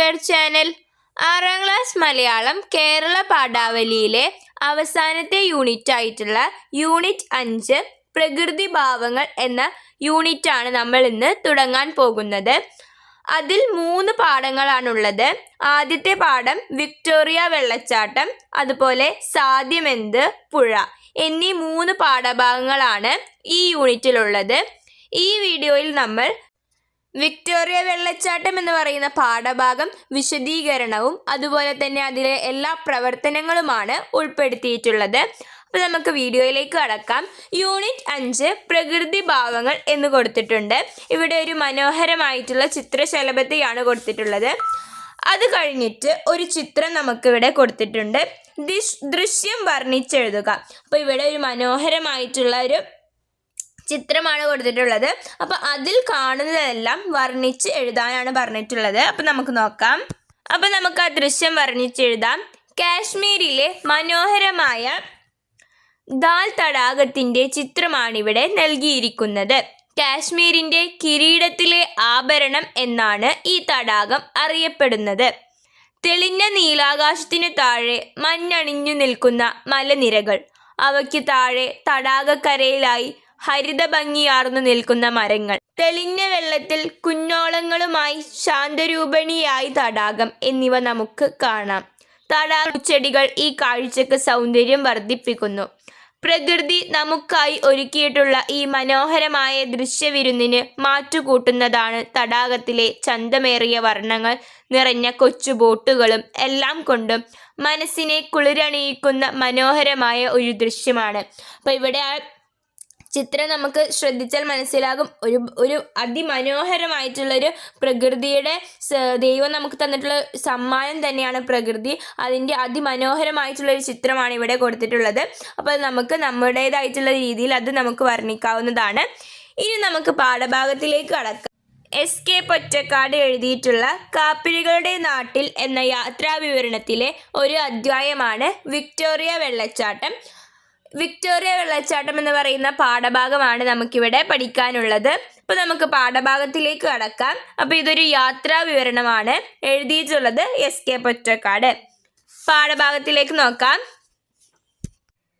അവർ channel ആറാം class Malayalam Kerala പാഠാവലിയിലെ അവസാനത്തെ യൂണിറ്റ് ആയിട്ടുള്ള യൂണിറ്റ് അഞ്ച് പ്രകൃതി ഭാവങ്ങൾ എന്ന യൂണിറ്റ് ആണ് നമ്മൾ ഇന്ന് തുടങ്ങാൻ പോകുന്നത്. അതിൽ മൂന്ന് പാഠങ്ങളാണുള്ളത്. ആദ്യത്തെ പാഠം വിക്ടോറിയ വെള്ളച്ചാട്ടം അതുപോലെ സാധ്യമെന്ത് പുഴ എന്നീ മൂന്ന് പാഠഭാഗങ്ങളാണ് ഈ യൂണിറ്റിലുള്ളത്. ഈ വീഡിയോയിൽ നമ്മൾ വിക്ടോറിയ വെള്ളച്ചാട്ടം എന്ന് പറയുന്ന പാഠഭാഗം വിശദീകരണവും അതുപോലെ തന്നെ അതിലെ എല്ലാ പ്രവർത്തനങ്ങളുമാണ് ഉൾപ്പെടുത്തിയിട്ടുള്ളത്. അപ്പോൾ നമുക്ക് വീഡിയോയിലേക്ക് കടക്കാം. യൂണിറ്റ് അഞ്ച് പ്രകൃതി ഭാഗങ്ങൾ എന്ന് കൊടുത്തിട്ടുണ്ട്. ഇവിടെ ഒരു മനോഹരമായിട്ടുള്ള ചിത്രശലഭത്തെയാണ് കൊടുത്തിട്ടുള്ളത്. അത് കഴിഞ്ഞിട്ട് ഒരു ചിത്രം നമുക്കിവിടെ കൊടുത്തിട്ടുണ്ട്. ദിശ് ദൃശ്യം വർണിച്ചെഴുതുക. അപ്പോൾ ഇവിടെ ഒരു മനോഹരമായിട്ടുള്ള ഒരു ചിത്രമാണ് കൊടുത്തിട്ടുള്ളത്. അപ്പോൾ അതിൽ കാണുന്നതെല്ലാം വർണിച്ച് എഴുതാനാണ് പറഞ്ഞിട്ടുള്ളത്. അപ്പോൾ നമുക്ക് നോക്കാം. അപ്പോൾ നമുക്ക് ആ ദൃശ്യം വർണിച്ചെഴുതാം കാശ്മീരിലെ മനോഹരമായ ദാൽ തടാകത്തിന്റെ ചിത്രമാണിവിടെ നൽകിയിരിക്കുന്നത്. കാശ്മീരിന്റെ കിരീടത്തിലെ ആഭരണം എന്നാണ് ഈ തടാകം അറിയപ്പെടുന്നത്. തെളിഞ്ഞ നീലാകാശത്തിനു താഴെ മഞ്ഞണിഞ്ഞു നിൽക്കുന്ന മലനിരകൾ. അവയ്ക്ക് താഴെ തടാകക്കരയിലായി ഹരിതഭംഗിയാർന്നു നിൽക്കുന്ന മരങ്ങൾ. തെളിഞ്ഞ വെള്ളത്തിൽ കുഞ്ഞോളങ്ങളുമായി ശാന്തരൂപണിയായി തടാകം എന്നിവ നമുക്ക് കാണാം. തടാക ചെടികൾ ഈ കാഴ്ചക്ക് സൗന്ദര്യം വർദ്ധിപ്പിക്കുന്നു. പ്രകൃതി നമുക്കായി ഒരുക്കിയിട്ടുള്ള ഈ മനോഹരമായ ദൃശ്യവിരുന്നിന് മാറ്റുകൂട്ടുന്നതാണ് തടാകത്തിലെ ചന്തമേറിയ വർണങ്ങൾ നിറഞ്ഞ കൊച്ചു ബോട്ടുകളും എല്ലാം കൊണ്ടും മനസ്സിനെ കുളിരണിയിക്കുന്ന മനോഹരമായ ഒരു ദൃശ്യമാണ്. അപ്പോൾ ഇവിടെ ചിത്രം നമുക്ക് ശ്രദ്ധിച്ചാൽ മനസ്സിലാകും. ഒരു ഒരു അതിമനോഹരമായിട്ടുള്ള ഒരു പ്രകൃതിയുടെ ദൈവം നമുക്ക് തന്നിട്ടുള്ള സമ്മാനം തന്നെയാണ് പ്രകൃതി. അതിന്റെ അതിമനോഹരമായിട്ടുള്ള ഒരു ചിത്രമാണ് ഇവിടെ കൊടുത്തിട്ടുള്ളത്. അപ്പോൾ നമുക്ക് നമ്മുടേതായിട്ടുള്ള രീതിയിൽ അത് നമുക്ക് വർണിക്കാവുന്നതാണ്. ഇനി നമുക്ക് പാഠഭാഗത്തിലേക്ക് കടക്കാം. എസ് കെ പൊറ്റക്കാട് എഴുതിയിട്ടുള്ള കാപ്പിരികളുടെ നാട്ടിൽ എന്ന യാത്രാവിവരണത്തിലെ ഒരു അധ്യായമാണ് വിക്ടോറിയ വെള്ളച്ചാട്ടം. വിക്ടോറിയ വെള്ളച്ചാട്ടം എന്ന് പറയുന്ന പാഠഭാഗമാണ് നമുക്കിവിടെ പഠിക്കാനുള്ളത്. അപ്പോൾ നമുക്ക് പാഠഭാഗത്തിലേക്ക് കടക്കാം. അപ്പോൾ ഇതൊരു യാത്രാ വിവരണമാണ്. എഴുതിയിട്ടുള്ളത് എസ് കെ പൊറ്റക്കാട്. പാഠഭാഗത്തിലേക്ക് നോക്കാം.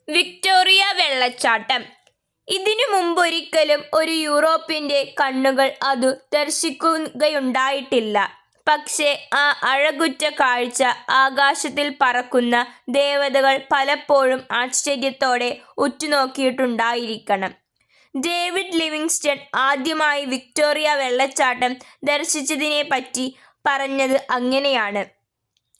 വിക്ടോറിയ വെള്ളച്ചാട്ടം. ഇതിനു മുമ്പൊരിക്കലും ഒരു യൂറോപ്യന്റെ കണ്ണുകൾ അതു ദർശിക്കുകയുണ്ടായിട്ടില്ല. പക്ഷേ ആ അഴകുറ്റ കാഴ്ച ആകാശത്തിൽ പറക്കുന്ന ദേവതകൾ പലപ്പോഴും ആശ്ചര്യത്തോടെ ഉറ്റുനോക്കിയിട്ടുണ്ടായിരിക്കണം. ഡേവിഡ് ലിവിങ്സ്റ്റൺ ആദ്യമായി വിക്ടോറിയ വെള്ളച്ചാട്ടം ദർശിച്ചതിനെ പറ്റി പറഞ്ഞത് അങ്ങനെയാണ്.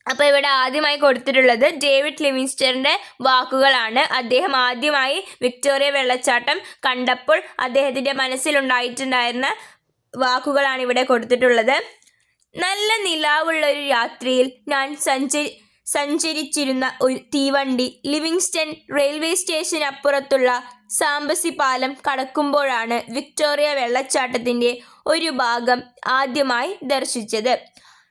അപ്പോൾ ഇവിടെ ആദ്യമായി കൊടുത്തിട്ടുള്ളത് ഡേവിഡ് ലിവിങ്സ്റ്ററിന്റെ വാക്കുകളാണ്. അദ്ദേഹം ആദ്യമായി വിക്ടോറിയ വെള്ളച്ചാട്ടം കണ്ടപ്പോൾ അദ്ദേഹത്തിന്റെ മനസ്സിലുണ്ടായിട്ടുണ്ടായിരുന്ന വാക്കുകളാണ് ഇവിടെ കൊടുത്തിട്ടുള്ളത്. നല്ല നിലാവുള്ള ഒരു രാത്രിയിൽ ഞാൻ സഞ്ചരി സഞ്ചരിച്ചിരുന്ന ഒരു തീവണ്ടി ലിവിങ്സ്റ്റൺ റെയിൽവേ സ്റ്റേഷനപ്പുറത്തുള്ള സാംബസി പാലം കടക്കുമ്പോഴാണ് വിക്ടോറിയ വെള്ളച്ചാട്ടത്തിന്റെ ഒരു ഭാഗം ആദ്യമായി ദർശിച്ചത്.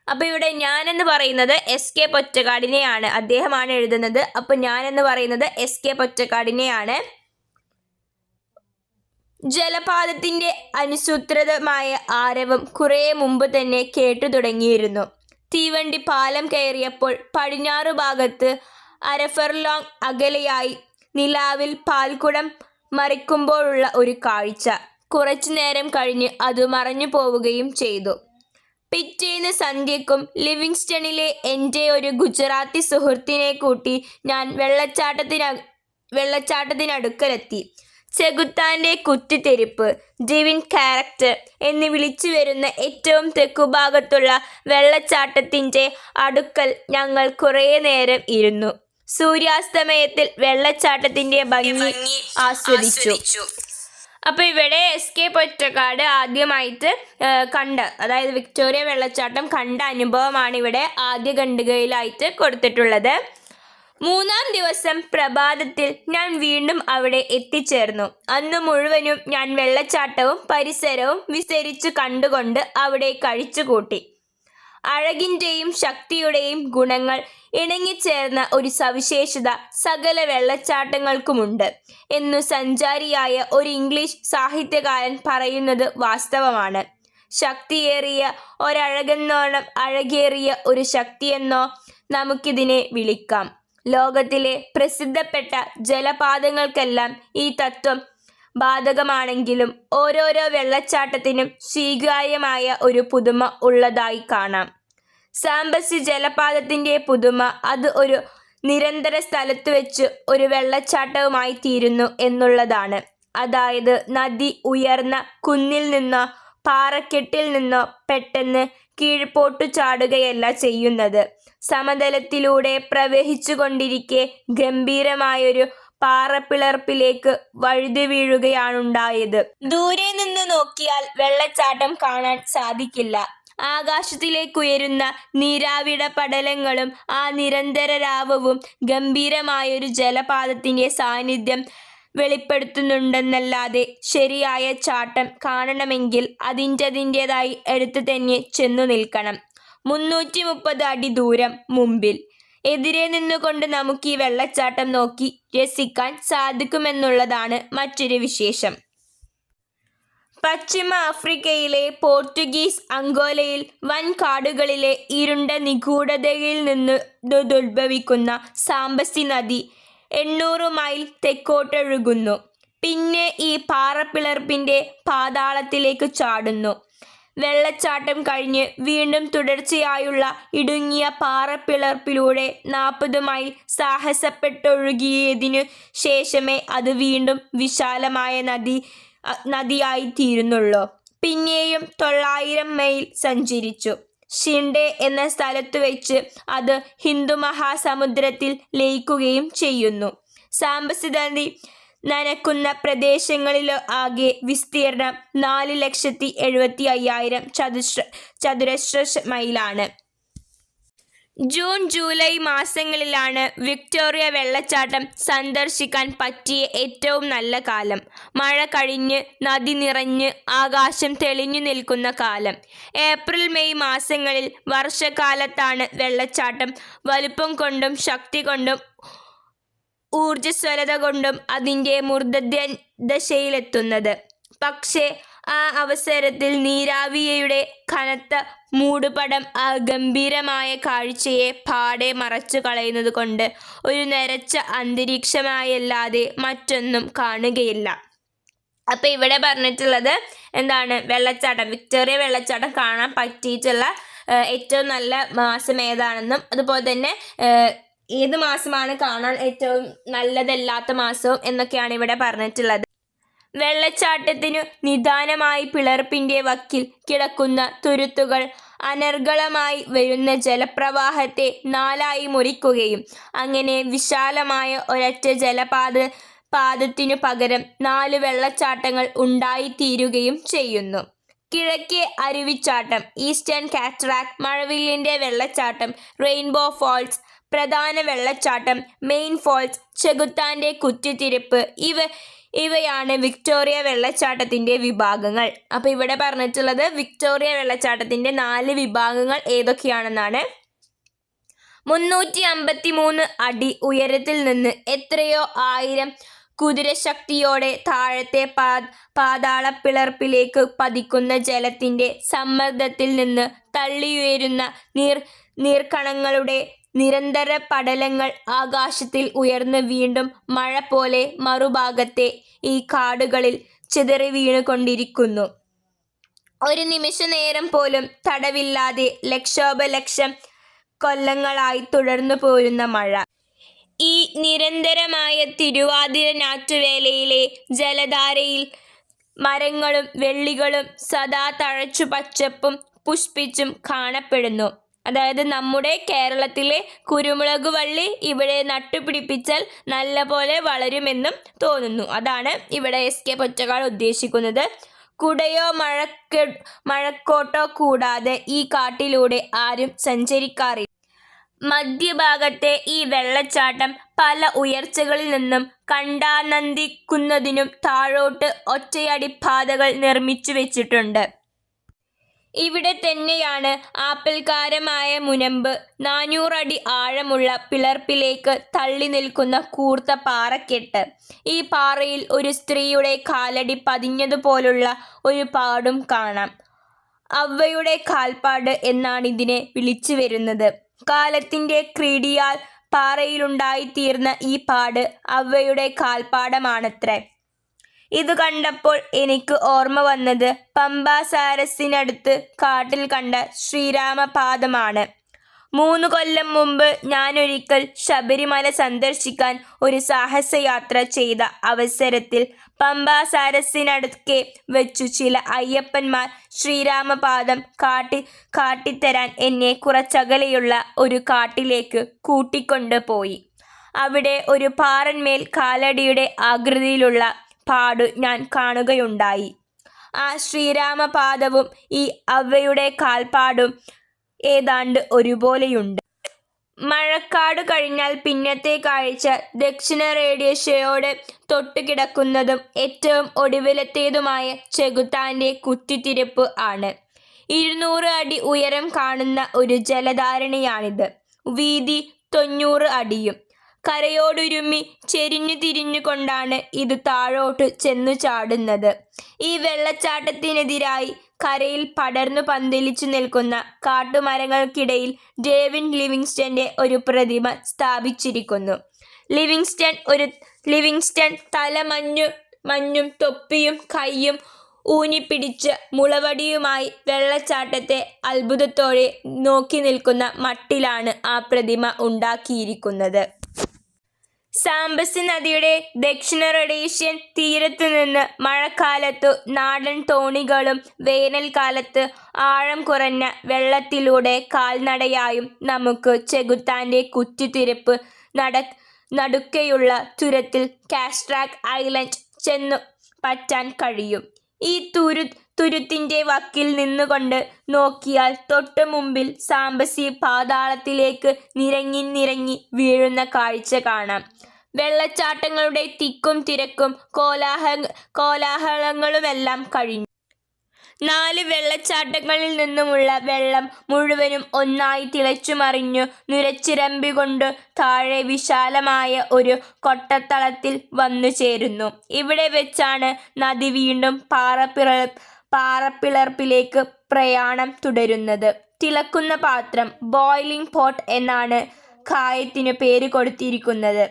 അപ്പോൾ ഇവിടെ ഞാനെന്ന് പറയുന്നത് എസ് കെ പൊറ്റക്കാടിനെയാണ്. അദ്ദേഹമാണ് എഴുതുന്നത്. അപ്പോൾ ഞാനെന്ന് പറയുന്നത് എസ് കെ പൊറ്റക്കാടിനെയാണ്. ജലപാതത്തിന്റെ അനുസൂത്രിതമായ ആരവം കുറേ മുമ്പ് തന്നെ കേട്ടു തുടങ്ങിയിരുന്നു. തീവണ്ടി പാലം കയറിയപ്പോൾ പടിഞ്ഞാറു ഭാഗത്ത് അരഫർലോങ് അകലെയായി നിലാവിൽ പാൽക്കുടം മറിക്കുമ്പോഴുള്ള ഒരു കാഴ്ച. കുറച്ചു നേരം കഴിഞ്ഞ് അത് മറഞ്ഞു പോവുകയും ചെയ്തു. പിറ്റേന്ന് സന്ധ്യക്കും ലിവിങ്സ്റ്റണിലെ എന്റെ ഒരു ഗുജറാത്തി സുഹൃത്തിനെ കൂട്ടി ഞാൻ വെള്ളച്ചാട്ടത്തിന വെള്ളച്ചാട്ടത്തിനടുക്കലെത്തി. ചെകുത്താന്റെ കുത്തിത്തെരിപ്പ് ഡിവിൻ ക്യാരക്ടർ എന്ന് വിളിച്ചു വരുന്ന ഏറ്റവും തെക്കുഭാഗത്തുള്ള വെള്ളച്ചാട്ടത്തിന്റെ അടുക്കൽ ഞങ്ങൾ കുറേ നേരം ഇരുന്നു. സൂര്യാസ്തമയത്തിൽ വെള്ളച്ചാട്ടത്തിന്റെ ഭംഗി ആസ്വദിച്ചു. അപ്പോൾ ഇവിടെ എസ് കെ പൊറ്റക്കാട് ആദ്യമായിട്ട് കണ്ട അതായത് വിക്ടോറിയ വെള്ളച്ചാട്ടം കണ്ട അനുഭവമാണ് ഇവിടെ ആദ്യ ഖണ്ഡികയിലായിട്ട് കൊടുത്തിട്ടുള്ളത്. മൂന്നാം ദിവസം പ്രഭാതത്തിൽ ഞാൻ വീണ്ടും അവിടെ എത്തിച്ചേർന്നു. അന്ന് മുഴുവനും ഞാൻ വെള്ളച്ചാട്ടവും പരിസരവും വിസ്തരിച്ചു കണ്ടുകൊണ്ട് അവിടെ കഴിച്ചുകൂട്ടി. അഴകിന്റെയും ശക്തിയുടെയും ഗുണങ്ങൾ ഇണങ്ങിച്ചേർന്ന ഒരു സവിശേഷത സകല വെള്ളച്ചാട്ടങ്ങൾക്കുമുണ്ട് എന്നു സഞ്ചാരിയായ ഒരു ഇംഗ്ലീഷ് സാഹിത്യകാരൻ പറയുന്നത് വാസ്തവമാണ്. ശക്തിയേറിയ ഒരഴകെന്നോണം അഴകേറിയ ഒരു ശക്തിയെന്നോ നമുക്കിതിനെ വിളിക്കാം. ലോകത്തിലെ പ്രസിദ്ധപ്പെട്ട ജലപാതങ്ങൾക്കെല്ലാം ഈ തത്വം ബാധകമാണെങ്കിലും ഓരോരോ വെള്ളച്ചാട്ടത്തിനും സ്വീകാര്യമായ ഒരു പുതുമ ഉള്ളതായി കാണാം. സാമ്പസി ജലപാതത്തിന്റെ പുതുമ അത് ഒരു നിരന്തര സ്ഥലത്ത് വെച്ച് ഒരു വെള്ളച്ചാട്ടവുമായി തീരുന്നു എന്നുള്ളതാണ്. അതായത് നദി ഉയർന്ന കുന്നിൽ നിന്നോ പാറക്കെട്ടിൽ നിന്നോ പെട്ടെന്ന് കീഴ്പോട്ടു ചാടുകയല്ല ചെയ്യുന്നത്. സമതലത്തിലൂടെ പ്രവഹിച്ചുകൊണ്ടിരിക്കെ ഗംഭീരമായൊരു പാറപ്പിളർപ്പിലേക്ക് വഴുതി വീഴുകയാണുണ്ടായത് ദൂരെ നിന്ന് നോക്കിയാൽ വെള്ളച്ചാട്ടം കാണാൻ സാധിക്കില്ല. ആകാശത്തിലേക്കുയരുന്ന നീരാവിട പടലങ്ങളും ആ നിരന്തര രാവവും ഗംഭീരമായൊരു ജലപാതത്തിന്റെ സാന്നിധ്യം വെളിപ്പെടുത്തുന്നുണ്ടെന്നല്ലാതെ ശരിയായ ചാട്ടം കാണണമെങ്കിൽ അതിന്റെതിന്റെതായി എടുത്തു തന്നെ ചെന്നു നിൽക്കണം. മുന്നൂറ്റി മുപ്പത് അടി ദൂരം മുമ്പിൽ. എതിരെ നിന്നുകൊണ്ട് നമുക്ക് ഈ വെള്ളച്ചാട്ടം നോക്കി രസിക്കാൻ സാധിക്കുമെന്നുള്ളതാണ് മറ്റൊരു വിശേഷം. പശ്ചിമ ആഫ്രിക്കയിലെ പോർച്ചുഗീസ് അങ്കോലയിൽ വൻ കാടുകളിലെ ഇരുണ്ട നിഗൂഢതയിൽ നിന്ന് ഉദ്ഭവിക്കുന്ന സാമ്പസി നദി എണ്ണൂറ് മൈൽ തെക്കോട്ടൊഴുകുന്നു. പിന്നെ ഈ പാറപ്പിളർപ്പിന്റെ പാതാളത്തിലേക്ക് ചാടുന്നു. വെള്ളച്ചാട്ടം കഴിഞ്ഞ് വീണ്ടും തുടർച്ചയായുള്ള ഇടുങ്ങിയ പാറപ്പിളർപ്പിലൂടെ നാൽപ്പത് മൈൽ സാഹസപ്പെട്ടൊഴുകിയതിനു ശേഷമേ അത് വീണ്ടും വിശാലമായ നദി നദിയായി നദിയായിത്തീരുന്നുള്ളൂ. പിന്നെയും തൊള്ളായിരം മൈൽ സഞ്ചരിച്ചു. ഷിൻഡെ എന്ന സ്ഥലത്ത് വെച്ച് അത് ഹിന്ദു മഹാസമുദ്രത്തിൽ ലയിക്കുകയും ചെയ്യുന്നു. സാമ്പസിദന്തി നനക്കുന്ന പ്രദേശങ്ങളിലോ ആകെ വിസ്തീർണം നാല് ലക്ഷത്തി എഴുപത്തി അയ്യായിരം ചതുശ്ര ചതുരശ്ര മൈലാണ്. ജൂൺ ജൂലൈ മാസങ്ങളിലാണ് വിക്ടോറിയ വെള്ളച്ചാട്ടം സന്ദർശിക്കാൻ പറ്റിയ ഏറ്റവും നല്ല കാലം. മഴ കഴിഞ്ഞ് നദി നിറഞ്ഞ് ആകാശം തെളിഞ്ഞു നിൽക്കുന്ന കാലം. ഏപ്രിൽ മെയ് മാസങ്ങളിൽ വർഷകാലത്താണ് വെള്ളച്ചാട്ടം വലുപ്പം കൊണ്ടും ശക്തി കൊണ്ടും ഊർജസ്വലത കൊണ്ടും അതിന്റെ മൂർധന്യ ദശയിലെത്തുന്നത് പക്ഷേ ആ അവസരത്തിൽ നീരാവിയയുടെ കനത്ത മൂടുപടം ആ ഗംഭീരമായ കാഴ്ചയെ പാടെ മറച്ചു കളയുന്നത് കൊണ്ട് ഒരു നരച്ച അന്തരീക്ഷമായല്ലാതെ മറ്റൊന്നും കാണുകയില്ല. അപ്പം ഇവിടെ പറഞ്ഞിട്ടുള്ളത് എന്താണ്? വെള്ളച്ചാട്ടം. വിക്ടോറിയ വെള്ളച്ചാട്ടം കാണാൻ പറ്റിയിട്ടുള്ള ഏറ്റവും നല്ല മാസം ഏതാണെന്നും അതുപോലെ തന്നെ ഏത് മാസമാണ് കാണാൻ ഏറ്റവും നല്ലതല്ലാത്ത മാസവും എന്നൊക്കെയാണ് ഇവിടെ പറഞ്ഞിട്ടുള്ളത്. വെള്ളച്ചാട്ടത്തിനു നിദാനമായി പിളർപ്പിന്റെ വക്കിൽ കിടക്കുന്ന തുരുത്തുകൾ അനർഗളമായി വരുന്ന ജലപ്രവാഹത്തെ നാലായി മുറിക്കുകയും അങ്ങനെ വിശാലമായ ഒരൊറ്റ ജലപാത പാദത്തിനു പകരം നാല് വെള്ളച്ചാട്ടങ്ങൾ ഉണ്ടായിത്തീരുകയും ചെയ്യുന്നു. കിഴക്കേ അരുവിച്ചാട്ടം ഈസ്റ്റേൺ കാറ്ററാക്ട് മഴവില്ലിന്റെ വെള്ളച്ചാട്ടം റെയിൻബോ ഫോൾസ് പ്രധാന വെള്ളച്ചാട്ടം മെയിൻ ഫോൾസ് ചെകുത്താന്റെ കുറ്റിത്തിരിപ്പ് ഇവ ഇവയാണ് വിക്ടോറിയ വെള്ളച്ചാട്ടത്തിന്റെ വിഭാഗങ്ങൾ. അപ്പോൾ ഇവിടെ പറഞ്ഞിട്ടുള്ളത് വിക്ടോറിയ വെള്ളച്ചാട്ടത്തിന്റെ നാല് വിഭാഗങ്ങൾ ഏതൊക്കെയാണെന്നാണ്. മുന്നൂറ്റി അമ്പത്തി മൂന്ന് അടി ഉയരത്തിൽ നിന്ന് എത്രയോ ആയിരം കുതിരശക്തിയോടെ താഴത്തെ പാ പാതാള പിളർപ്പിലേക്ക് പതിക്കുന്ന ജലത്തിന്റെ സമ്മർദ്ദത്തിൽ നിന്ന് തള്ളിയുയരുന്ന നീർ നീർക്കണങ്ങളുടെ നിരന്തര പടലങ്ങൾ ആകാശത്തിൽ ഉയർന്ന് വീണ്ടും മഴ പോലെ മറുഭാഗത്തെ ഈ കാടുകളിൽ ചിതറി വീണുകൊണ്ടിരിക്കുന്നു. ഒരു നിമിഷ നേരം പോലും തടവില്ലാതെ ലക്ഷോപലക്ഷം കൊല്ലങ്ങളായി തുടർന്നു പോരുന്ന മഴ. ഈ നിരന്തരമായ തിരുവാതിര ഞാറ്റുവേലയിലെ ജലധാരയിൽ മരങ്ങളും വെള്ളികളും സദാ തഴച്ചു പച്ചപ്പും പുഷ്പിച്ചും കാണപ്പെടുന്നു. അതായത് നമ്മുടെ കേരളത്തിലെ കുരുമുളക് വള്ളി ഇവിടെ നട്ടുപിടിപ്പിച്ചാൽ നല്ലപോലെ വളരുമെന്നും തോന്നുന്നു. അതാണ് ഇവിടെ എസ് കെ പൊറ്റക്കാട് ഉദ്ദേശിക്കുന്നത്. കുടയോ മഴക്ക മഴക്കോട്ടോ കൂടാതെ ഈ കാട്ടിലൂടെ ആരും സഞ്ചരിക്കാറില്ല. മധ്യഭാഗത്തെ ഈ വെള്ളച്ചാട്ടം പല ഉയർച്ചകളിൽ നിന്നും കണ്ടാനന്ദിക്കുന്നതിനും താഴോട്ട് ഒറ്റയടിപ്പാതകൾ നിർമ്മിച്ചു വെച്ചിട്ടുണ്ട്. ഇവിടെ തന്നെയാണ് ആപ്പിൾക്കാരമായ മുനമ്പ് നാനൂറടി ആഴമുള്ള പിളർപ്പിലേക്ക് തള്ളി നിൽക്കുന്ന കൂർത്ത പാറക്കെട്ട് ഈ പാറയിൽ ഒരു സ്ത്രീയുടെ കാലടി പതിഞ്ഞതുപോലുള്ള ഒരു പാടും കാണാം അവയുടെ കാൽപ്പാട് എന്നാണ് ഇതിനെ വിളിച്ചു വരുന്നത്. കാലത്തിന്റെ ക്രീഡിയാൽ പാറയിലുണ്ടായിത്തീർന്ന ഈ പാട് അവയുടെ കാൽപ്പാടമാണത്രേ. ഇതു കണ്ടപ്പോൾ എനിക്ക് ഓർമ്മ വന്നത് പമ്പാസാരസിനടുത്ത് കാട്ടിൽ കണ്ട ശ്രീരാമപാദമാണ്. മൂന്ന് കൊല്ലം മുമ്പ് ഞാനൊരിക്കൽ ശബരിമല സന്ദർശിക്കാൻ ഒരു സാഹസയാത്ര ചെയ്ത അവസരത്തിൽ പമ്പാസാരസിനടുക്കെ വെച്ചു ചില അയ്യപ്പന്മാർ ശ്രീരാമപാദം കാട്ടി കാട്ടിത്തരാൻ എന്നെ കുറച്ചകലെയുള്ള ഒരു കാട്ടിലേക്ക് കൂട്ടിക്കൊണ്ടുപോയി അവിടെ ഒരു പാറന്മേൽ കാലടിയുടെ ആകൃതിയിലുള്ള പാടു ഞാൻ കാണുകയുണ്ടായി. ആ ശ്രീരാമപാദവും ഈ അവയുടെ കാൽപ്പാടും ഏതാണ്ട് ഒരുപോലെയുണ്ട്. മഴക്കാട് കഴിഞ്ഞാൽ പിന്നത്തെ കാഴ്ച ദക്ഷിണ ദക്ഷിണറേഷ്യയോട് തൊട്ടുകിടക്കുന്നതും ഏറ്റവും ഒടുവിലത്തേതുമായ ചെകുത്താന്റെ കുത്തിത്തിരിപ്പ് ആണ്. ഇരുന്നൂറ് അടി ഉയരം കാണുന്ന ഒരു ജലധാരണിയാണിത് വീതി തൊണ്ണൂറ് അടിയും. കരയോടുരുമ്മി ചെരിഞ്ഞുതിരിഞ്ഞുകൊണ്ടാണ് ഇത് താഴോട്ട് ചെന്നു ചാടുന്നത് ഈ വെള്ളച്ചാട്ടത്തിനെതിരായി കരയിൽ പടർന്നു പന്തലിച്ചു നിൽക്കുന്ന കാട്ടുമരങ്ങൾക്കിടയിൽ ഡേവിൻ ലിവിങ്സ്റ്റന്റെ ഒരു പ്രതിമ സ്ഥാപിച്ചിരിക്കുന്നു. ലിവിങ്സ്റ്റൺ ഒരു ലിവിങ്സ്റ്റൺ തല മഞ്ഞു മഞ്ഞും തൊപ്പിയും കൈയും ഊനിപ്പിടിച്ച് മുളവടിയുമായി വെള്ളച്ചാട്ടത്തെ അത്ഭുതത്തോടെ നോക്കി നിൽക്കുന്ന മട്ടിലാണ് ആ പ്രതിമ ഉണ്ടാക്കിയിരിക്കുന്നത്. സാംബസി നദിയുടെ ദക്ഷിണ റൊഡേഷ്യൻ തീരത്തുനിന്ന് മഴക്കാലത്തു നാടൻ തോണികളും വേനൽക്കാലത്ത് ആഴം കുറഞ്ഞ വെള്ളത്തിലൂടെ കാൽനടയായും നമുക്ക് ചെകുത്താന്റെ നട നടുക്കെയുള്ള തുരത്തിൽ കാസ്ട്രാക് ഐലൻഡ് ചെന്നു പറ്റാൻ കഴിയും. ഈ തുരുത്തിന്റെ വക്കിൽ നിന്നുകൊണ്ട് നോക്കിയാൽ തൊട്ടു മുമ്പിൽ സാമ്പസി പാതാളത്തിലേക്ക് നിരങ്ങി നിരങ്ങി വീഴുന്ന കാഴ്ച കാണാം. വെള്ളച്ചാട്ടങ്ങളുടെ തിക്കും തിരക്കും കോലാഹ കോലാഹലങ്ങളുമെല്ലാം കഴിഞ്ഞു. നാല് വെള്ളച്ചാട്ടങ്ങളിൽ നിന്നുമുള്ള വെള്ളം മുഴുവനും ഒന്നായി തിളച്ചുമറിഞ്ഞു നുരച്ചിരമ്പികൊണ്ട് താഴെ വിശാലമായ ഒരു കൊട്ടത്തളത്തിൽ വന്നു ചേരുന്നു ഇവിടെ വെച്ചാണ് നദി വീണ്ടും പാറപ്പിളർപ്പിലേക്ക് പ്രയാണം തുടരുന്നത്. തിളക്കുന്ന പാത്രം ബോയിലിംഗ് പോട്ട് എന്നാണ് കായത്തിന് പേര് കൊടുത്തിരിക്കുന്നത്.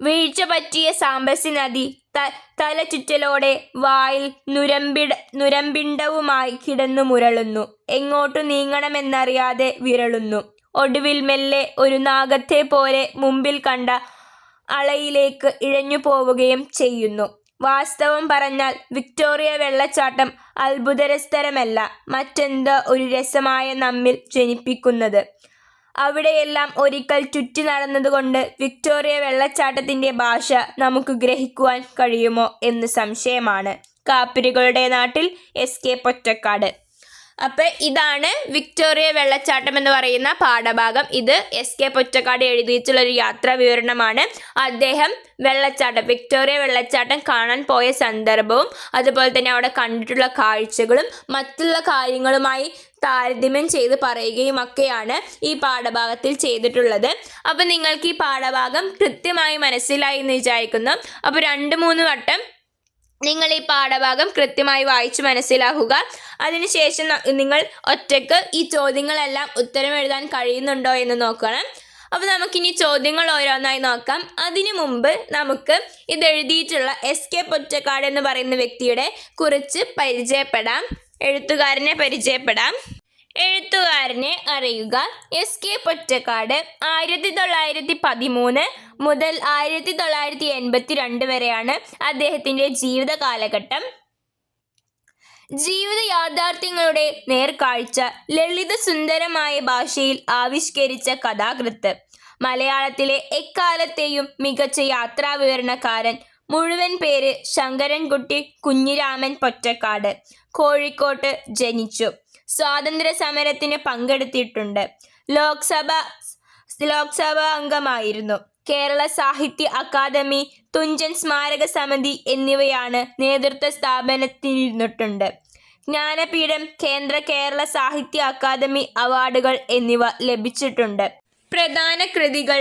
വീഴ്ച പറ്റിയ സാമ്പസി നദി ത തലചുറ്റലോടെ വായിൽ നുരമ്പിട നുരമ്പിണ്ടവുമായി കിടന്നു മുരളുന്നു എങ്ങോട്ടു നീങ്ങണമെന്നറിയാതെ വിരളുന്നു. ഒടുവിൽ മെല്ലെ ഒരു നാഗത്തെ പോലെ മുമ്പിൽ കണ്ട അളയിലേക്ക് ഇഴഞ്ഞു പോവുകയും ചെയ്യുന്നു. വാസ്തവം പറഞ്ഞാൽ വിക്ടോറിയ വെള്ളച്ചാട്ടം അത്ഭുതരസ്തരമല്ല മറ്റെന്തോ ഒരു രസമായ നമ്മിൽ ജനിപ്പിക്കുന്നത്. അവിടെയെല്ലാം ഒരിക്കൽ ചുറ്റി നടന്നതുകൊണ്ട് വിക്ടോറിയ വെള്ളച്ചാട്ടത്തിന്റെ ഭാഷ നമുക്ക് ഗ്രഹിക്കുവാൻ കഴിയുമോ എന്ന് സംശയമാണ്. കാപ്പിരികളുടെ നാട്ടിൽ എസ്. കെ. പൊറ്റക്കാട് അപ്പൊ ഇതാണ് വിക്ടോറിയ വെള്ളച്ചാട്ടം എന്ന് പറയുന്ന പാഠഭാഗം. ഇത് എസ്. കെ. പൊറ്റക്കാട് എഴുതിയിട്ടുള്ള ഒരു യാത്രാ വിവരണമാണ് അദ്ദേഹം വെള്ളച്ചാട്ടം വിക്ടോറിയ വെള്ളച്ചാട്ടം കാണാൻ പോയ സന്ദർഭവും അതുപോലെ തന്നെ അവിടെ കണ്ടിട്ടുള്ള കാഴ്ചകളും മറ്റുള്ള കാര്യങ്ങളുമായി താരതമ്യം ചെയ്ത് പറയുകയും ഒക്കെയാണ് ഈ പാഠഭാഗത്തിൽ ചെയ്തിട്ടുള്ളത്. അപ്പൊ നിങ്ങൾക്ക് ഈ പാഠഭാഗം കൃത്യമായി മനസ്സിലായി എന്ന് വിചാരിക്കുന്നു. അപ്പോൾ രണ്ട് മൂന്ന് വട്ടം നിങ്ങൾ ഈ പാഠഭാഗം കൃത്യമായി വായിച്ചു മനസ്സിലാക്കുക. അതിനുശേഷം നിങ്ങൾ ഒറ്റയ്ക്ക് ഈ ചോദ്യങ്ങളെല്ലാം ഉത്തരം എഴുതാൻ കഴിയുന്നുണ്ടോ എന്ന് നോക്കണം. അപ്പോൾ നമുക്കിനി ചോദ്യങ്ങൾ ഓരോന്നായി നോക്കാം. അതിനു മുമ്പ് നമുക്ക് ഇത് എഴുതിയിട്ടുള്ള എസ്. കെ. പൊറ്റക്കാട് എന്ന് പറയുന്ന വ്യക്തിയുടെ കുറിച്ച് പരിചയപ്പെടാം. എഴുത്തുകാരനെ പരിചയപ്പെടാം. എഴുത്തുകാരനെ അറിയുക. എസ്. കെ. പൊറ്റക്കാട് ആയിരത്തി തൊള്ളായിരത്തി പതിമൂന്ന് മുതൽ ആയിരത്തി തൊള്ളായിരത്തി എൺപത്തി രണ്ട് വരെയാണ് അദ്ദേഹത്തിന്റെ ജീവിത അദ്ദേഹത്തിന്റെ ജീവിതകാലഘട്ടം. ജീവിതയാഥാർഥ്യങ്ങളുടെ നേർക്കാഴ്ച ലളിതസുന്ദരമായ ഭാഷയിൽ ആവിഷ്കരിച്ച കഥാകൃത്ത്. മലയാളത്തിലെ എക്കാലത്തെയും മികച്ച യാത്രാവിവരണകാരൻ. മുഴുവൻ പേര് ശങ്കരൻകുട്ടി കുഞ്ഞിരാമൻ പൊറ്റക്കാട്. കോഴിക്കോട്ട് ജനിച്ചു. സ്വാതന്ത്ര്യസമരത്തിന് പങ്കെടുത്തിട്ടുണ്ട്. ലോക്സഭ ലോക്സഭാ അംഗമായിരുന്നു കേരള സാഹിത്യ അക്കാദമി, തുഞ്ചൻ സ്മാരക സമിതി എന്നിവയാണ് നേതൃത്വ സ്ഥാപനത്തിരുന്നിട്ടുണ്ട് ജ്ഞാനപീഠം, കേന്ദ്ര കേരള സാഹിത്യ അക്കാദമി അവാർഡുകൾ എന്നിവ ലഭിച്ചിട്ടുണ്ട്. പ്രധാന കൃതികൾ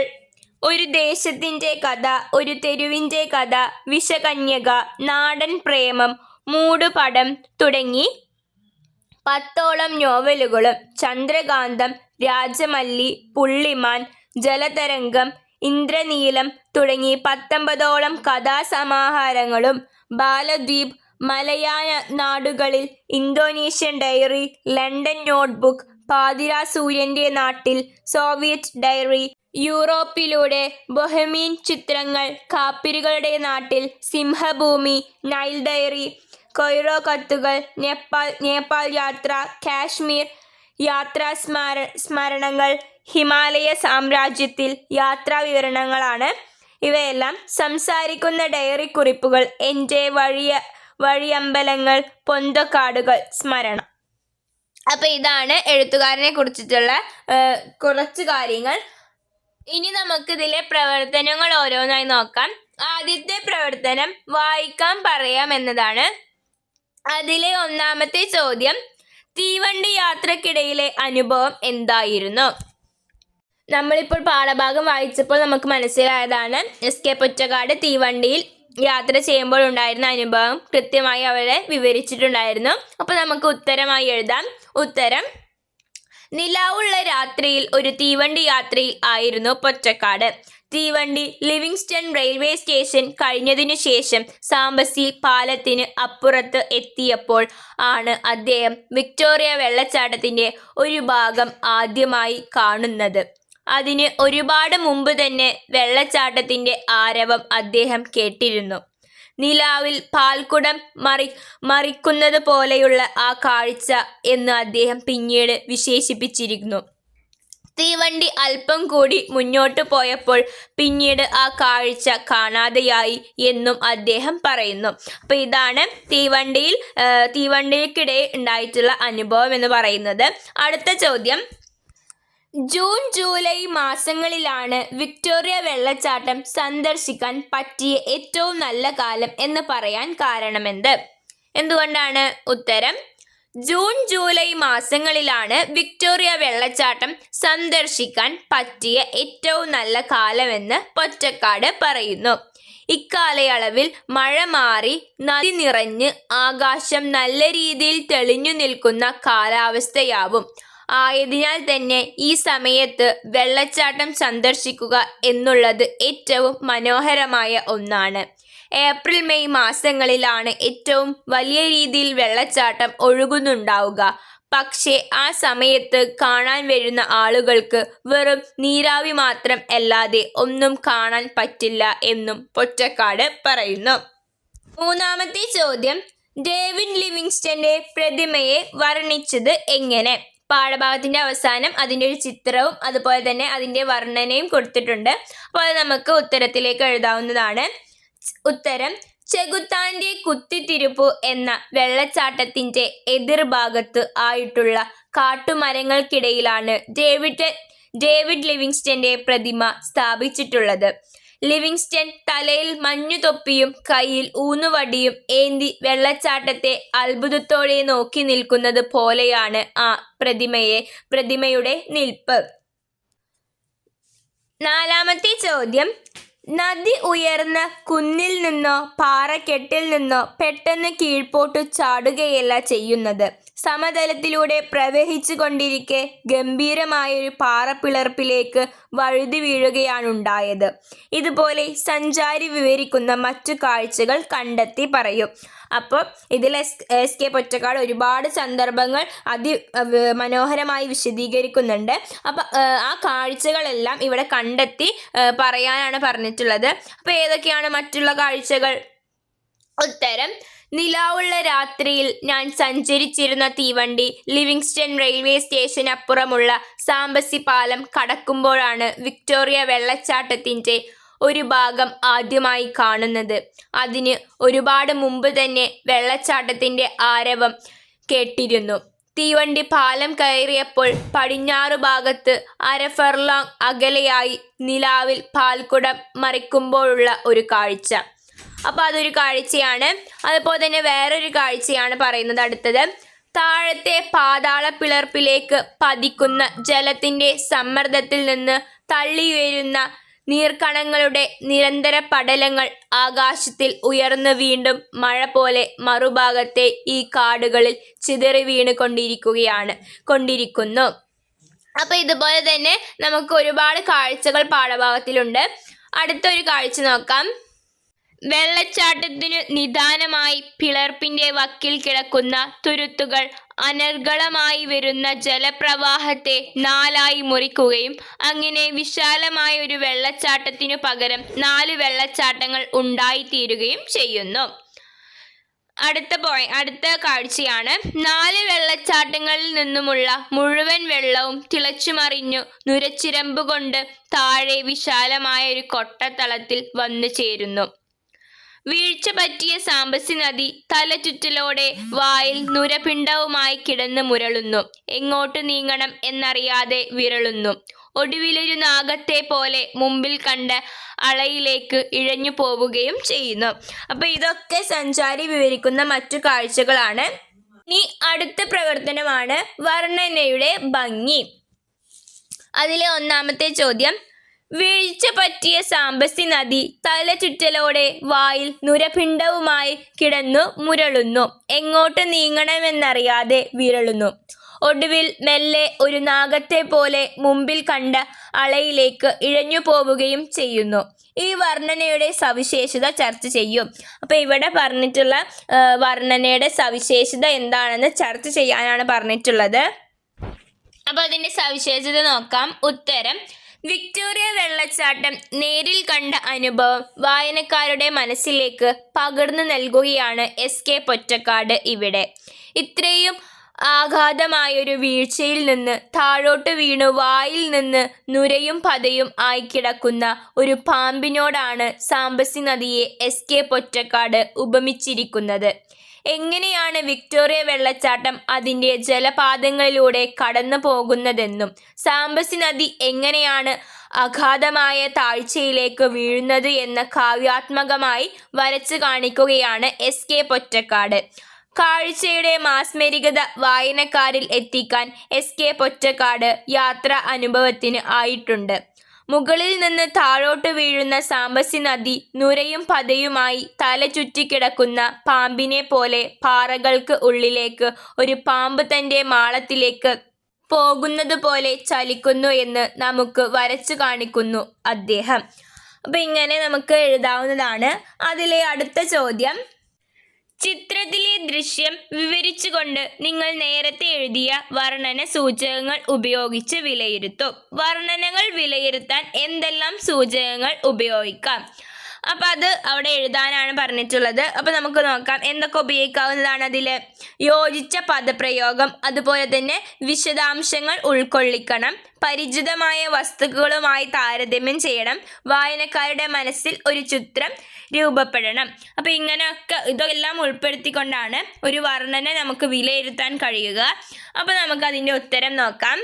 ഒരു ദേശത്തിന്റെ കഥ, ഒരു തെരുവിന്റെ കഥ, വിഷകന്യക, നാടൻ പ്രേമം, മൂടുപടം തുടങ്ങി പത്തോളം നോവലുകളും ചന്ദ്രകാന്തം രാജമല്ലി പുള്ളിമാൻ ജലതരംഗം ഇന്ദ്രനീലം തുടങ്ങി പത്തൊമ്പതോളം കഥാസമാഹാരങ്ങളും ബാലദ്വീപ് മലയാള നാടുകളിൽ ഇന്തോനേഷ്യൻ ഡയറി ലണ്ടൻ നോട്ട്ബുക്ക് പാതിരാ സൂര്യന്റെ നാട്ടിൽ സോവിയറ്റ് ഡയറി യൂറോപ്പിലൂടെ ബൊഹമീൻ ചിത്രങ്ങൾ കാപ്പിരികളുടെ നാട്ടിൽ സിംഹഭൂമി നൈൽ ഡയറി കൊയ്റോ കത്തുകൾ നേപ്പാൾ നേപ്പാൾ യാത്ര കാശ്മീർ യാത്രാ സ്മാര സ്മരണങ്ങൾ ഹിമാലയ സാമ്രാജ്യത്തിൽ യാത്രാ വിവരണങ്ങളാണ്. ഇവയെല്ലാം സംസാരിക്കുന്ന ഡയറി കുറിപ്പുകൾ എന്റെ വഴിയ വഴിയമ്പലങ്ങൾ പൊന്തക്കാടുകൾ സ്മരണം. അപ്പോൾ ഇതാണ് എഴുത്തുകാരനെ കുറിച്ചിട്ടുള്ള കുറച്ച് കാര്യങ്ങൾ. ഇനി നമുക്കിതിലെ പ്രവർത്തനങ്ങൾ ഓരോന്നായി നോക്കാം. ആദ്യത്തെ പ്രവർത്തനം വായിക്കാൻ പറയാം എന്നതാണ്. അതിലെ ഒന്നാമത്തെ ചോദ്യം തീവണ്ടി യാത്രക്കിടയിലെ അനുഭവം എന്തായിരുന്നു? നമ്മളിപ്പോൾ പാഠഭാഗം വായിച്ചപ്പോൾ നമുക്ക് മനസ്സിലായതാണ് എസ് കെ പൊറ്റക്കാട് തീവണ്ടിയിൽ യാത്ര ചെയ്യുമ്പോൾ ഉണ്ടായിരുന്ന അനുഭവം കൃത്യമായി അവരെ വിവരിച്ചിട്ടുണ്ടായിരുന്നു. അപ്പോൾ നമുക്ക് ഉത്തരമായി എഴുതാം. ഉത്തരം നിലാവുള്ള രാത്രിയിൽ ഒരു തീവണ്ടി യാത്രയിൽ ആയിരുന്നു പൊറ്റക്കാട്. തീവണ്ടി ലിവിങ്സ്റ്റൺ റെയിൽവേ സ്റ്റേഷൻ കഴിഞ്ഞതിനു ശേഷം സാംബസി പാലത്തിന് അപ്പുറത്ത് എത്തിയപ്പോൾ ആണ് അദ്ദേഹം വിക്ടോറിയ വെള്ളച്ചാട്ടത്തിന്റെ ഒരു ഭാഗം ആദ്യമായി കാണുന്നത്. അതിന് ഒരുപാട് മുമ്പ് തന്നെ വെള്ളച്ചാട്ടത്തിന്റെ ആരവം അദ്ദേഹം കേട്ടിരുന്നു. നിലാവിൽ പാൽക്കുടം മറി മറിക്കുന്നത് പോലെയുള്ള ആ കാഴ്ച എന്ന് അദ്ദേഹം പിന്നീട് വിശേഷിപ്പിച്ചിരിക്കുന്നു തീവണ്ടി അല്പം കൂടി മുന്നോട്ട് പോയപ്പോൾ പിന്നീട് ആ കാഴ്ച കാണാതെയായി എന്നും അദ്ദേഹം പറയുന്നു. അപ്പോൾ ഇതാണ് തീവണ്ടിയിൽ തീവണ്ടിക്കിടെ ഉണ്ടായിട്ടുള്ള അനുഭവം എന്ന് പറയുന്നത്. അടുത്ത ചോദ്യം. ജൂൺ ജൂലൈ മാസങ്ങളിലാണ് വിക്ടോറിയ വെള്ളച്ചാട്ടം സന്ദർശിക്കാൻ പറ്റിയ ഏറ്റവും നല്ല കാലം എന്ന് പറയാൻ കാരണമെന്ത്? എന്തുകൊണ്ടാണ് ഉത്തരം? ജൂൺ ജൂലൈ മാസങ്ങളിലാണ് വിക്ടോറിയ വെള്ളച്ചാട്ടം സന്ദർശിക്കാൻ പറ്റിയ ഏറ്റവും നല്ല കാലമെന്ന് പൊറ്റക്കാട് പറയുന്നു. ഇക്കാലയളവിൽ മഴ മാറി നദി നിറഞ്ഞ് ആകാശം നല്ല രീതിയിൽ തെളിഞ്ഞു നിൽക്കുന്ന കാലാവസ്ഥയാവും. ആയതിനാൽ തന്നെ ഈ സമയത്ത് വെള്ളച്ചാട്ടം സന്ദർശിക്കുക എന്നുള്ളത് ഏറ്റവും മനോഹരമായ ഒന്നാണ്. ഏപ്രിൽ മെയ് മാസങ്ങളിലാണ് ഏറ്റവും വലിയ രീതിയിൽ വെള്ളച്ചാട്ടം ഒഴുകുന്നുണ്ടാവുക. പക്ഷേ ആ സമയത്ത് കാണാൻ വരുന്ന ആളുകൾക്ക് വെറും നീരാവി മാത്രം അല്ലാതെ ഒന്നും കാണാൻ പറ്റില്ല എന്നും പൊറ്റക്കാട് പറയുന്നു. മൂന്നാമത്തെ ചോദ്യം. ഡേവിഡ് ലിവിങ്സ്റ്റന്റെ പ്രതിമയെ വർണിച്ചത് എങ്ങനെ? പാഠഭാഗത്തിന്റെ അവസാനം അതിന്റെ ഒരു ചിത്രവും അതുപോലെ തന്നെ അതിന്റെ വർണനയും കൊടുത്തിട്ടുണ്ട്. അപ്പോൾ അത് നമുക്ക് ഉത്തരത്തിലേക്ക് എഴുതാവുന്നതാണ്. ഉത്തരം ചെകുത്താന്റെ കുത്തിത്തിരിപ്പു എന്ന വെള്ളച്ചാട്ടത്തിന്റെ എതിർഭാഗത്ത് ആയിട്ടുള്ള കാട്ടുമരങ്ങൾക്കിടയിലാണ് ഡേവിഡ് ഡേവിഡ് ലിവിങ്സ്റ്റന്റെ പ്രതിമ സ്ഥാപിച്ചിട്ടുള്ളത്. ലിവിങ്സ്റ്റൺ തലയിൽ മഞ്ഞുതൊപ്പിയും കയ്യിൽ ഊന്നുവടിയും ഏന്തി വെള്ളച്ചാട്ടത്തെ അത്ഭുതത്തോടെ നോക്കി നിൽക്കുന്നത് പോലെയാണ് ആ പ്രതിമയെ പ്രതിമയുടെ നിൽപ്പ്. നാലാമത്തെ ചോദ്യം. നദി ഉയർന്ന കുന്നിൽ നിന്നോ പാറക്കെട്ടിൽ നിന്നോ പെട്ടെന്ന് കീഴ്പോട്ടു ചാടുകയല്ല ചെയ്യുന്നത്. സമതലത്തിലൂടെ പ്രവഹിച്ചു കൊണ്ടിരിക്കെ ഗംഭീരമായൊരു പാറപ്പിളർപ്പിലേക്ക് വഴുതി വീഴുകയാണുണ്ടായത് ഇതുപോലെ സഞ്ചാരി വിവരിക്കുന്ന മറ്റു കാഴ്ചകൾ കണ്ടെത്തി പറയും. അപ്പോൾ ഇതിൽ എസ് എസ് കെ പൊറ്റക്കാട് ഒരുപാട് സന്ദർഭങ്ങൾ അതി മനോഹരമായി വിശദീകരിക്കുന്നുണ്ട്. അപ്പോൾ ആ കാഴ്ചകളെല്ലാം ഇവിടെ കണ്ടെത്തി പറയാനാണ് പറഞ്ഞിട്ടുള്ളത്. അപ്പോൾ ഏതൊക്കെയാണ് മറ്റുള്ള കാഴ്ചകൾ? ഉത്തരം നിലാവുള്ള രാത്രിയിൽ ഞാൻ സഞ്ചരിച്ചിരുന്ന തീവണ്ടി ലിവിങ്സ്റ്റൺ റെയിൽവേ സ്റ്റേഷൻ അപ്പുറമുള്ള സാമ്പസി പാലം കടക്കുമ്പോഴാണ് വിക്ടോറിയ വെള്ളച്ചാട്ടത്തിന്റെ ഒരു ഭാഗം ആദ്യമായി കാണുന്നത്. അതിന് ഒരുപാട് മുമ്പ് തന്നെ വെള്ളച്ചാട്ടത്തിന്റെ ആരവം കേട്ടിരുന്നു. തീവണ്ടി പാലം കയറിയപ്പോൾ പടിഞ്ഞാറു ഭാഗത്ത് അരഫെർലോങ് അകലെയായി നിലാവിൽ പാൽക്കുടം മറിക്കുമ്പോഴുള്ള ഒരു കാഴ്ച. അപ്പോൾ അതൊരു കാഴ്ചയാണ്. അതുപോലെ തന്നെ വേറൊരു കാഴ്ചയാണ് പറയുന്നത് അടുത്തത്. താഴത്തെ പാതാള പിളർപ്പിലേക്ക് പതിക്കുന്ന ജലത്തിന്റെ സമ്മർദ്ദത്തിൽ നിന്ന് തള്ളി ഉയരുന്ന നീർക്കണങ്ങളുടെ നിരന്തര പടലങ്ങൾ ആകാശത്തിൽ ഉയർന്നു വീണ്ടും മഴ പോലെ മറുഭാഗത്തെ ഈ കാടുകളിൽ ചിതറി വീണ് കൊണ്ടിരിക്കുകയാണ് കൊണ്ടിരിക്കുന്നു. അപ്പോൾ ഇതുപോലെ തന്നെ നമുക്ക് ഒരുപാട് കാഴ്ചകൾ പാഠഭാഗത്തിലുണ്ട്. അടുത്തൊരു കാഴ്ച നോക്കാം. വെള്ളച്ചാട്ടത്തിനു നിദാനമായി പിളർപ്പിന്റെ വക്കിൽ കിടക്കുന്ന തുരുത്തുകൾ അനർഗളമായി വരുന്ന ജലപ്രവാഹത്തെ നാലായി മുറിക്കുകയും അങ്ങനെ വിശാലമായ ഒരു വെള്ളച്ചാട്ടത്തിനു പകരം നാല് വെള്ളച്ചാട്ടങ്ങൾ ഉണ്ടായിത്തീരുകയും ചെയ്യുന്നു. അടുത്ത പോയി അടുത്ത കാഴ്ചയാണ്. നാല് വെള്ളച്ചാട്ടങ്ങളിൽ നിന്നുമുള്ള മുഴുവൻ വെള്ളവും തിളച്ചുമറിഞ്ഞു നുരച്ചിരമ്പ് കൊണ്ട് താഴെ വിശാലമായ ഒരു കൊട്ടത്തളത്തിൽ വന്നു ചേരുന്നു വീഴ്ച പറ്റിയ സാമ്പസി നദി തലചുറ്റലോടെ വായിൽ നുരപിണ്ഡവുമായി കിടന്ന് മുരളുന്നു. എങ്ങോട്ട് നീങ്ങണം എന്നറിയാതെ വിരളുന്നു. ഒടുവിലൊരു നാഗത്തെ പോലെ മുമ്പിൽ കണ്ട അളയിലേക്ക് ഇഴഞ്ഞു പോവുകയും ചെയ്യുന്നു. അപ്പൊ ഇതൊക്കെ സഞ്ചാരി വിവരിക്കുന്ന മറ്റു കാഴ്ചകളാണ്. ഇനി അടുത്ത പ്രവർത്തനമാണ് വർണനയുടെ ഭംഗി. അതിലെ ഒന്നാമത്തെ ചോദ്യം വീഴ്ച പറ്റിയ സാമ്പസി നദി തലചുറ്റലോടെ വായിൽ നുരപിണ്ഡവുമായി കിടന്നു മുരളുന്നു. എങ്ങോട്ട് നീങ്ങണമെന്നറിയാതെ വിരളുന്നു. ഒടുവിൽ മെല്ലെ ഒരു നാഗത്തെ പോലെ മുമ്പിൽ കണ്ട അളയിലേക്ക് ഇഴഞ്ഞു പോവുകയും ചെയ്യുന്നു. ഈ വർണനയുടെ സവിശേഷത ചർച്ച ചെയ്യും. അപ്പോൾ ഇവിടെ പറഞ്ഞിട്ടുള്ള വർണനയുടെ സവിശേഷത എന്താണെന്ന് ചർച്ച ചെയ്യാനാണ് പറഞ്ഞിട്ടുള്ളത്. അപ്പോൾ അതിന്റെ സവിശേഷത നോക്കാം. ഉത്തരം വിക്ടോറിയ വെള്ളച്ചാട്ടം നേരിൽ കണ്ട അനുഭവം വായനക്കാരുടെ മനസ്സിലേക്ക് പകർന്നു നൽകുകയാണ് എസ് കെ പൊറ്റക്കാട് ഇവിടെ. ഇത്രയും ആഘാതമായൊരു വീഴ്ചയിൽ നിന്ന് താഴോട്ട് വീണു വായിൽ നിന്ന് നുരയും പതയും ആയി കിടക്കുന്ന ഒരു പാമ്പിനോടാണ് സാമ്പസി നദിയെ എസ് കെ പൊറ്റക്കാട് ഉപമിച്ചിരിക്കുന്നത്. എങ്ങനെയാണ് വിക്ടോറിയ വെള്ളച്ചാട്ടം അതിന്റെ ജലപാതങ്ങളിലൂടെ കടന്നു പോകുന്നതെന്നും സാംബസി നദി എങ്ങനെയാണ് അഗാധമായ താഴ്ചയിലേക്ക് വീഴുന്നത് എന്ന കാവ്യാത്മകമായി വരച്ചു കാണിക്കുകയാണ് എസ് കെ പൊറ്റക്കാട്. കാഴ്ചയുടെ മാസ്മരികത വായനക്കാരിൽ എത്തിക്കാൻ എസ് കെ പൊറ്റക്കാട് യാത്ര അനുഭവത്തിന് ആയിട്ടുണ്ട്. മുകളിൽ നിന്ന് താഴോട്ട് വീഴുന്ന സാമ്പസി നദി നുരയും പതയുമായി തല ചുറ്റിക്കിടക്കുന്ന പാമ്പിനെ പോലെ പാറകൾക്ക് ഉള്ളിലേക്ക് ഒരു പാമ്പ് തന്റെ മാളത്തിലേക്ക് പോകുന്നത് പോലെ ചലിക്കുന്നു എന്ന് നമുക്ക് വരച്ചു കാണിക്കുന്നു അദ്ദേഹം. അപ്പം ഇങ്ങനെ നമുക്ക് എഴുതാവുന്നതാണ്. അതിലെ അടുത്ത ചോദ്യം ചിത്രത്തിലെ ദൃശ്യം വിവരിച്ചുകൊണ്ട് നിങ്ങൾ നേരത്തെ എഴുതിയ വർണന സൂചകങ്ങൾ ഉപയോഗിച്ച് വിലയിരുത്തും. വർണനകൾ വിലയിരുത്താൻ എന്തെല്ലാം സൂചകങ്ങൾ ഉപയോഗിക്കാം? അപ്പം അത് അവിടെ എഴുതാനാണ് പറഞ്ഞിട്ടുള്ളത്. അപ്പം നമുക്ക് നോക്കാം എന്തൊക്കെ ഉപയോഗിക്കാവുന്നതാണ് അതിൽ യോജിച്ച പദപ്രയോഗം അതുപോലെ തന്നെ വിശദാംശങ്ങൾ ഉൾക്കൊള്ളിക്കണം പരിചിതമായ വസ്തുക്കളുമായി താരതമ്യം ചെയ്യണം വായനക്കാരുടെ മനസ്സിൽ ഒരു ചിത്രം രൂപപ്പെടണം. അപ്പോൾ ഇങ്ങനെയൊക്കെ ഇതെല്ലാം ഉൾപ്പെടുത്തിക്കൊണ്ടാണ് ഒരു വർണന നമുക്ക് വിലയിരുത്താൻ കഴിയുക. അപ്പോൾ നമുക്ക് അതിന്റെ ഉത്തരം നോക്കാം.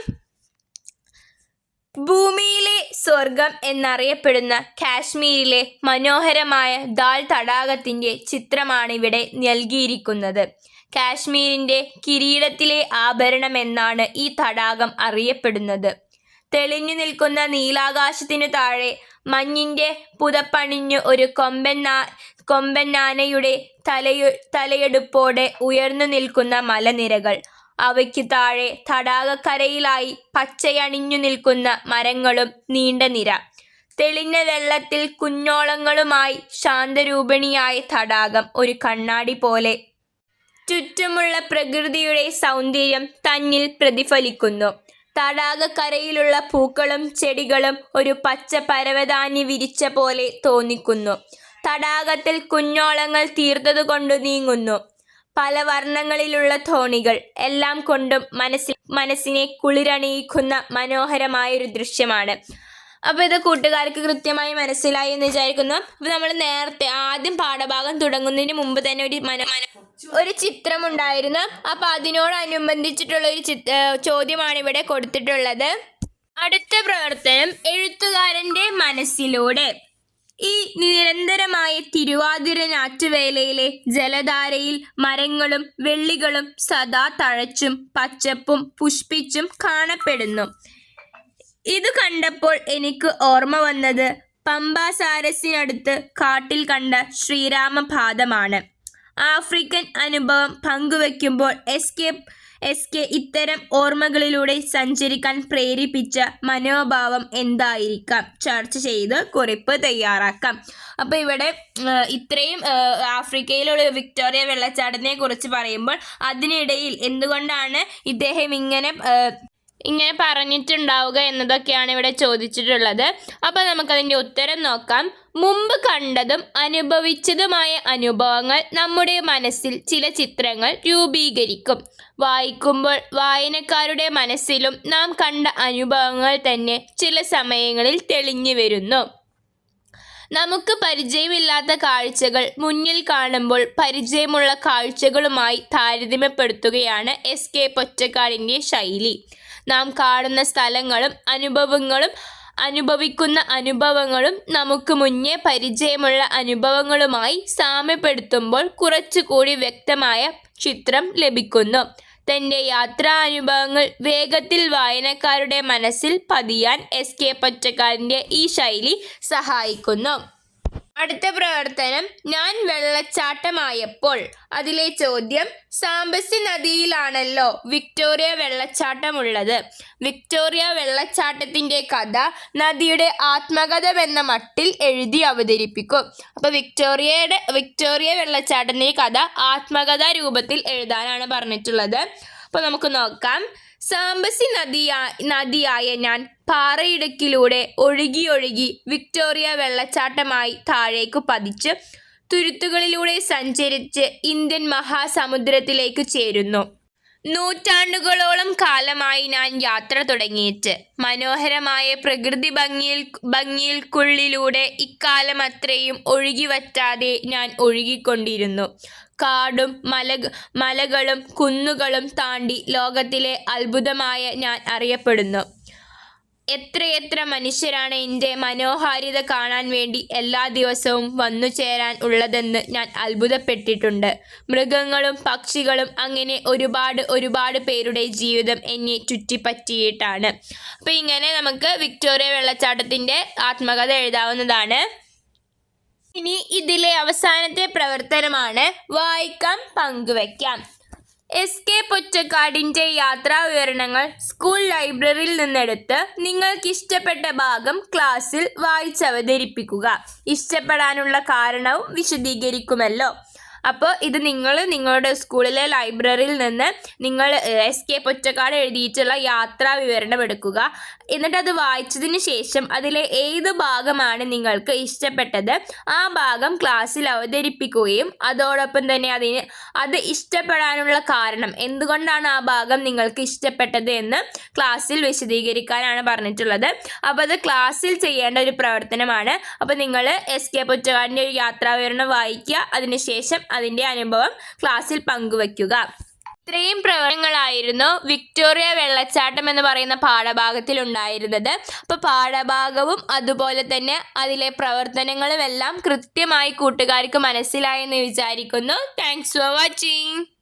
ഭൂമിയിലെ സ്വർഗം എന്നറിയപ്പെടുന്ന കാശ്മീരിലെ മനോഹരമായ ദാൽ തടാകത്തിന്റെ ചിത്രമാണ് ഇവിടെ നൽകിയിരിക്കുന്നത്. കാശ്മീരിന്റെ കിരീടത്തിലെ ആഭരണം എന്നാണ് ഈ തടാകം അറിയപ്പെടുന്നത്. തെളിഞ്ഞു നിൽക്കുന്ന നീലാകാശത്തിനു താഴെ മഞ്ഞിന്റെ പുതപ്പണിഞ്ഞു ഒരു കൊമ്പൻ കൊമ്പനാനയുടെ തലയു തലയെടുപ്പോടെ ഉയർന്നു നിൽക്കുന്ന മലനിരകൾ. അവയ്ക്ക് താഴെ തടാകക്കരയിലായി പച്ചയണിഞ്ഞു നിൽക്കുന്ന മരങ്ങളും നീണ്ട നിര. തെളിഞ്ഞ വെള്ളത്തിൽ കുഞ്ഞോളങ്ങളുമായി ശാന്തരൂപിണിയായ തടാകം ഒരു കണ്ണാടി പോലെ. ചുറ്റുമുള്ള പ്രകൃതിയുടെ സൗന്ദര്യം തന്നിൽ പ്രതിഫലിക്കുന്നു. തടാകക്കരയിലുള്ള പൂക്കളും ചെടികളും ഒരു പച്ച പരവതാനി വിരിച്ച പോലെ തോന്നിക്കുന്നു. തടാകത്തിൽ കുഞ്ഞോളങ്ങൾ തീർത്തതുകൊണ്ട് നീങ്ങുന്നു. പല വർണങ്ങളിലുള്ള തോണികൾ എല്ലാം കൊണ്ടും മനസ്സിൽ മനസ്സിനെ കുളിരണിയിക്കുന്ന മനോഹരമായൊരു ദൃശ്യമാണ്. അപ്പോൾ ഇത് കൂട്ടുകാർക്ക് കൃത്യമായി മനസ്സിലായി എന്ന് വിചാരിക്കുന്നു. അപ്പോൾ നമ്മൾ നേരത്തെ ആദ്യം പാഠഭാഗം തുടങ്ങുന്നതിന് മുമ്പ് തന്നെ ഒരു മന ഒരു ചിത്രം ഉണ്ടായിരുന്നു അപ്പോൾ അതിനോടനുബന്ധിച്ചിട്ടുള്ള ഒരു ചിത്ര ചോദ്യമാണ് ഇവിടെ കൊടുത്തിട്ടുള്ളത്. അടുത്ത പ്രവർത്തനം എഴുത്തുകാരന്റെ മനസ്സിലൂടെ. ഈ നിരന്തരമായ തിരുവാതിര ഞാറ്റുവേലയിലെ ജലധാരയിൽ മരങ്ങളും വെള്ളികളും സദാ തഴച്ചും പച്ചപ്പും പുഷ്പിച്ചും കാണപ്പെടുന്നു. ഇത് കണ്ടപ്പോൾ എനിക്ക് ഓർമ്മ വന്നത് പമ്പാസാരസിനടുത്ത് കാട്ടിൽ കണ്ട ശ്രീരാമപാദമാണ്. ആഫ്രിക്കൻ അനുഭവം പങ്കുവെക്കുമ്പോൾ എസ് കെ എസ് കെ ഇത്തരം ഓർമ്മകളിലൂടെ സഞ്ചരിക്കാൻ പ്രേരിപ്പിച്ച മനോഭാവം എന്തായിരിക്കാം? ചർച്ച ചെയ്ത് കുറിപ്പ് തയ്യാറാക്കാം. അപ്പോൾ ഇവിടെ ഇത്രയും ആഫ്രിക്കയിലുള്ള വിക്ടോറിയ വെള്ളച്ചാട്ടത്തിനെ കുറിച്ച് പറയുമ്പോൾ അതിനിടയിൽ എന്തുകൊണ്ടാണ് ഇദ്ദേഹം ഇങ്ങനെ ഇങ്ങനെ പറഞ്ഞിട്ടുണ്ടാവുക എന്നതൊക്കെയാണ് ഇവിടെ ചോദിച്ചിട്ടുള്ളത്. അപ്പോൾ നമുക്കതിന്റെ ഉത്തരം നോക്കാം. മുമ്പ് കണ്ടതും അനുഭവിച്ചതുമായ അനുഭവങ്ങൾ നമ്മുടെ മനസ്സിൽ ചില ചിത്രങ്ങൾ രൂപീകരിക്കും. വായിക്കുമ്പോൾ വായനക്കാരുടെ മനസ്സിലും നാം കണ്ട അനുഭവങ്ങൾ തന്നെ ചില സമയങ്ങളിൽ തെളിഞ്ഞു വരുന്നു. നമുക്ക് പരിചയമില്ലാത്ത കാഴ്ചകൾ മുന്നിൽ കാണുമ്പോൾ പരിചയമുള്ള കാഴ്ചകളുമായി താരതമ്യപ്പെടുത്തുകയാണ് എസ് കെ പൊറ്റക്കാടിന്റെ ശൈലി. നാം കാണുന്ന സ്ഥലങ്ങളും അനുഭവങ്ങളും അനുഭവിക്കുന്ന അനുഭവങ്ങളും നമുക്ക് മുന്നേ പരിചയമുള്ള അനുഭവങ്ങളുമായി സാമ്യപ്പെടുത്തുമ്പോൾ കുറച്ചുകൂടി വ്യക്തമായ ചിത്രം ലഭിക്കുന്നു. തന്റെ യാത്രാനുഭവങ്ങൾ വേഗത്തിൽ വായനക്കാരുടെ മനസ്സിൽ പതിയാൻ എസ് കെ പൊറ്റക്കാരന്റെ ഈ ശൈലി സഹായിക്കുന്നു. അടുത്ത പ്രവർത്തനം ഞാൻ വെള്ളച്ചാട്ടമായപ്പോൾ. അതിലെ ചോദ്യം സാമ്പസി നദിയിലാണല്ലോ വിക്ടോറിയ വെള്ളച്ചാട്ടമുള്ളത്. വിക്ടോറിയ വെള്ളച്ചാട്ടത്തിന്റെ കഥ നദിയുടെ ആത്മകഥ എന്ന മട്ടിൽ എഴുതി അവതരിപ്പിക്കും. അപ്പോൾ വിക്ടോറിയയുടെ വിക്ടോറിയ വെള്ളച്ചാട്ടത്തിന്റെ കഥ ആത്മകഥ രൂപത്തിൽ എഴുതാനാണ് പറഞ്ഞിട്ടുള്ളത്. അപ്പോൾ നമുക്ക് നോക്കാം. സാംബസി നദിയാ നദിയായ ഞാൻ പാറയിടുക്കിലൂടെ ഒഴുകി ഒഴുകി വിക്ടോറിയ വെള്ളച്ചാട്ടമായി താഴേക്ക് പതിച്ച് തുരുത്തുകളിലൂടെ സഞ്ചരിച്ച് ഇന്ത്യൻ മഹാസമുദ്രത്തിലേക്ക് ചേരുന്നു. നൂറ്റാണ്ടുകളോളം കാലമായി ഞാൻ യാത്ര തുടങ്ങിയിട്ട്. മനോഹരമായ പ്രകൃതി ഭംഗിയിൽ ഭംഗിയിൽക്കുള്ളിലൂടെ ഇക്കാലം അത്രയും ഒഴുകിവറ്റാതെ ഞാൻ ഒഴുകിക്കൊണ്ടിരുന്നു. കാടും മല മലകളും കുന്നുകളും താണ്ടി ലോകത്തിലെ അത്ഭുതമായ ഞാൻ അറിയപ്പെടുന്നു. എത്രയെത്ര മനുഷ്യരാണ് എന്റെ മനോഹാരിത കാണാൻ വേണ്ടി എല്ലാ ദിവസവും വന്നു ചേരാൻ ഉള്ളതെന്ന് ഞാൻ അത്ഭുതപ്പെട്ടിട്ടുണ്ട്. മൃഗങ്ങളും പക്ഷികളും അങ്ങനെ ഒരുപാട് ഒരുപാട് പേരുടെ ജീവിതം എന്നെ ചുറ്റിപ്പറ്റിയിട്ടാണ്. അപ്പോൾ ഇങ്ങനെ നമുക്ക് വിക്ടോറിയ വെള്ളച്ചാട്ടത്തിന്റെ ആത്മകഥ എഴുതാവുന്നതാണ്. ഇനി ഇതിലെ അവസാനത്തെ പ്രവർത്തനമാണ് വായിക്കാം പങ്കുവയ്ക്കാം. എസ് കെ പൊറ്റക്കാടിന്റെ യാത്രാ വിവരണങ്ങൾ സ്കൂൾ ലൈബ്രറിയിൽ നിന്നെടുത്ത് നിങ്ങൾക്കിഷ്ടപ്പെട്ട ഭാഗം ക്ലാസ്സിൽ വായിച്ചവതരിപ്പിക്കുക. ഇഷ്ടപ്പെടാനുള്ള കാരണവും വിശദീകരിക്കുമല്ലോ. അപ്പോൾ ഇത് നിങ്ങൾ നിങ്ങളുടെ സ്കൂളിലെ ലൈബ്രറിയിൽ നിന്ന് നിങ്ങൾ എസ് കെ പൊറ്റക്കാട് എഴുതിയിട്ടുള്ള യാത്രാ വിവരണം എടുക്കുക. എന്നിട്ട് അത് വായിച്ചതിന് ശേഷം അതിലെ ഏത് ഭാഗമാണ് നിങ്ങൾക്ക് ഇഷ്ടപ്പെട്ടത് ആ ഭാഗം ക്ലാസ്സിൽ അവതരിപ്പിക്കുകയും അതോടൊപ്പം തന്നെ അതിന് അത് ഇഷ്ടപ്പെടാനുള്ള കാരണം എന്തുകൊണ്ടാണ് ആ ഭാഗം നിങ്ങൾക്ക് ഇഷ്ടപ്പെട്ടത് എന്ന് ക്ലാസ്സിൽ വിശദീകരിക്കാനാണ് പറഞ്ഞിട്ടുള്ളത്. അപ്പോൾ അത് ക്ലാസ്സിൽ ചെയ്യേണ്ട ഒരു പ്രവർത്തനമാണ്. അപ്പോൾ നിങ്ങൾ എസ് കെ പൊറ്റക്കാടിന്റെ ഒരു യാത്രാ വിവരണം വായിക്കുക. അതിനുശേഷം അതിന്റെ അനുഭവം ക്ലാസ്സിൽ പങ്കുവയ്ക്കുക. ഇത്രയും പ്രവണങ്ങളായിരുന്നു വിക്ടോറിയ വെള്ളച്ചാട്ടം എന്ന് പറയുന്ന പാഠഭാഗത്തിൽ ഉണ്ടായിരുന്നത്. അപ്പോൾ പാഠഭാഗവും അതുപോലെ തന്നെ അതിലെ പ്രവർത്തനങ്ങളും എല്ലാം കൃത്യമായി കൂട്ടുകാർക്ക് മനസ്സിലായെന്ന് വിചാരിക്കുന്നു. Thanks for watching